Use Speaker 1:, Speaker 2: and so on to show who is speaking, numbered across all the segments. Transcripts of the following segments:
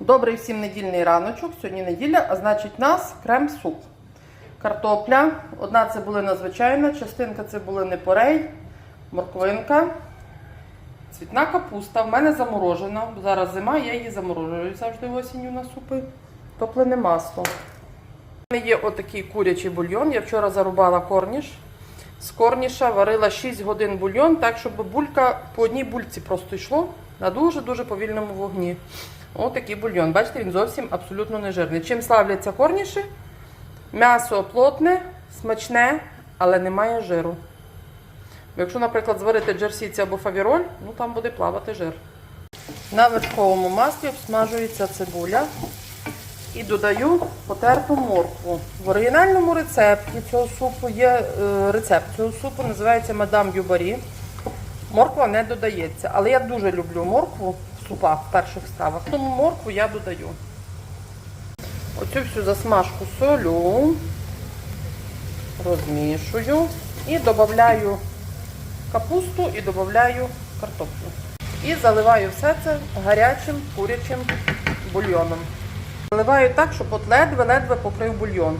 Speaker 1: Добрий всім недільний раночок. Сьогодні неділя, а значить, нас крем-суп. Картопля, одна цибулина звичайна, частинка цибулини порей, морквинка, цвітна капуста. В мене заморожена. Зараз зима, я її заморожую завжди осінню на супи. Топлене масло. У мене є отакий курячий бульйон. Я вчора зарубала корніш. З корніша варила 6 годин бульйон, так, щоб булька по одній бульці просто йшло на дуже-дуже повільному вогні. Ось такий бульйон. Бачите, він зовсім абсолютно не жирний. Чим славляться корніші? М'ясо плотне, смачне, але немає жиру. Якщо, наприклад, зварити джерсіці або фавіроль, ну там буде плавати жир. На верховому маслі обсмажується цибуля і додаю потерту моркву. В оригінальному рецепті цього супу є е, рецепт цього супу, називається Мадам Юбарі. Морква не додається, але я дуже люблю моркву супах, в перших стравах. Тому моркву я додаю. Оцю всю засмажку солю, розмішую і додаю капусту і додаю картоплю. І заливаю все це гарячим курячим бульйоном. Заливаю так, щоб от ледве-ледве покрив бульйон.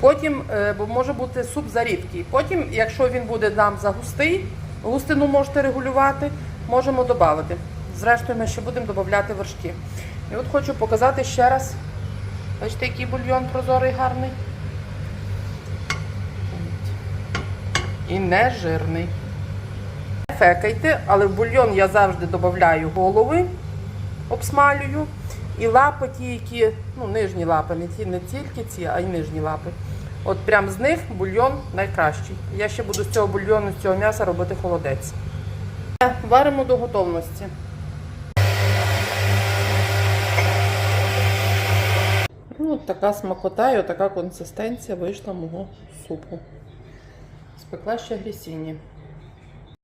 Speaker 1: Потім, е, бо може бути суп зарідкий. Потім, якщо він буде нам загустий, густину можете регулювати, можемо додати. Зрештою, ми ще будемо додати вершки. І от хочу показати ще раз. Бачите, який бульйон прозорий, гарний. І не жирний. Не фекайте, але в бульйон я завжди додаю голови, обсмалюю. І лапи ті, які, ну, нижні лапи, не, ті, не тільки ці, а й нижні лапи. От прям з них бульйон найкращий. Я ще буду з цього бульйону, з цього м'яса робити холодець. Варимо до готовності. Ну, така смакота і така консистенція вийшла мого супу. Спекла ще грісіні.